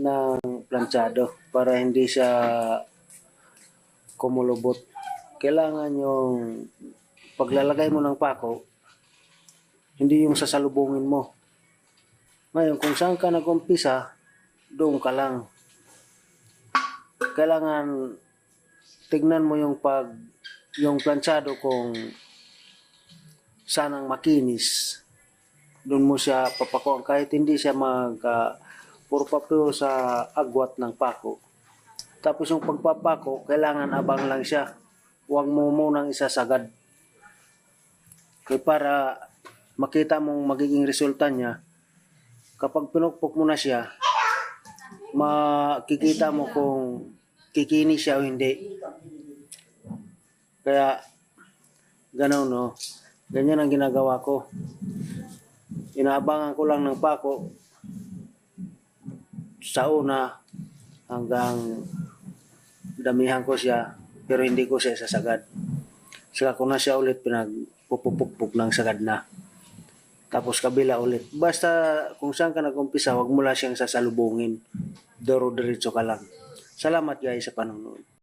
ng planchado para hindi siya kumulubot. Kailangan yung paglalagay mo ng pako, hindi yung sasalubungin mo. Ngayon, kung saan ka nag-umpisa, doon ka lang. Kailangan tignan mo yung pag yung planchado kung sanang makinis. Doon mo siya papakuan kahit hindi siya mag uh, puro papel sa agwat ng pako. Tapos yung pagpapako, kailangan abang lang siya. Huwag mo munang isasagad. Kaya para makita mong magiging resulta niya, kapag pinukpok mo na siya, makikita mo kung kikinis siya o hindi. Kaya, gano'n no. Ganyan ang ginagawa ko. Inaabangan ko lang ng pako sa una hanggang damihan ko siya pero hindi ko siya sasagad. Saka ko na siya ulit pinagpupupukpuk ng sagad na. Tapos kabila ulit. Basta kung saan ka nag-umpisa, huwag mo lang siyang sasalubungin. Doro-diretso ka lang. Salamat guys sa panonood.